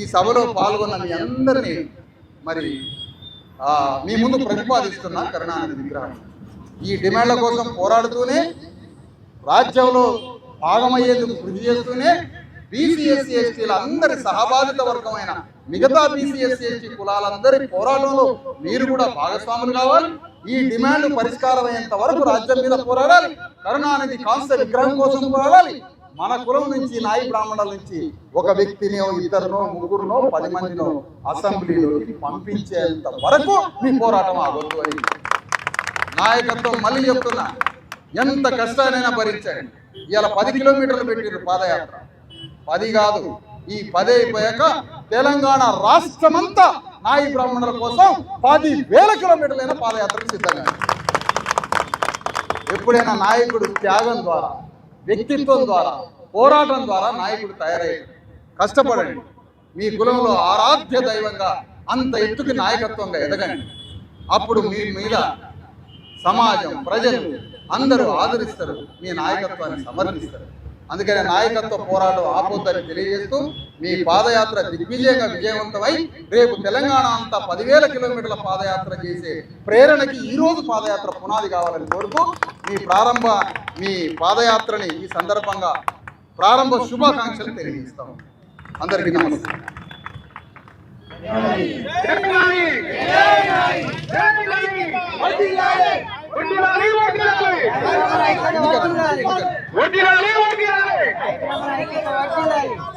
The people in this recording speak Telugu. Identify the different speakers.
Speaker 1: ఈ సభలో పాల్గొన్న మీ అందరినీ మరి ఆ, మీ ముందు ప్రతిపాదిస్తున్న కరుణానిధి విగ్రహం. ఈ డిమాండ్ల కోసం పోరాడుతూనే రాజ్యంలో భాగమయ్యేందుకు కృషి చేస్తూనే బీసీ ఎస్సీ ఎస్టీల అందరి సహబాధిత వర్గమైన మిగతా బీసీ ఎస్సీ ఎస్టీ కులాలందరి పోరాటంలో మీరు కూడా భాగస్వాములు కావాలి. ఈ డిమాండ్ పరిష్కారం అయ్యేంత వరకు రాజ్యం మీద పోరాడాలి. కరుణానిధి కాంస్య విగ్రహం కోసం పోరాడాలి. మన కులం నుంచి నాయి బ్రాహ్మణుల నుంచి ఒక వ్యక్తిని ఇద్దరునో ముగ్గురునో పది మందినో అసెంబ్లీలోకి పంపించేంత వరకు మీ పోరాటం ఆగొద్దు అని నాయకత్వం మళ్ళీ చెప్తున్నా. ఎంత కష్టానైనా భరించండి. ఇవాళ పది కిలోమీటర్లు పెట్టిరు పాదయాత్ర. పది కాదు ఈ పది అయిపోయాక తెలంగాణ రాష్ట్రమంతా నాయి బ్రాహ్మణుల కోసం పది వేల కిలోమీటర్లైన పాదయాత్రకు సిద్ధంగా ఎప్పుడైనా నాయకుడు త్యాగం ద్వారా వ్యక్తిత్వం ద్వారా పోరాటం ద్వారా నాయకుడు తయారయ్యాడు. కష్టపడండి. మీ కులంలో ఆరాధ్య దైవంగా అంత ఎత్తుకి నాయకత్వంగా ఎదగండి. అప్పుడు మీ మీద సమాజం ప్రజలు అందరూ ఆదరిస్తారు. మీ నాయకత్వాన్ని సమర్థిస్తారు. అందుకనే నాయకత్వ పోరాటం ఆపొద్దని తెలియజేస్తూ మీ పాదయాత్ర దిగ్విజయంగా విజయవంతమై రేపు తెలంగాణ అంతా పదివేల కిలోమీటర్ల పాదయాత్ర చేసే ప్రేరణకి ఈ రోజు పాదయాత్ర పునాది కావాలని కోరుతూ మీ ప్రారంభ మీ పాదయాత్రని ఈ సందర్భంగా ప్రారంభ శుభాకాంక్షలు తెలియజేస్తాము అందరికీ నమస్కారం.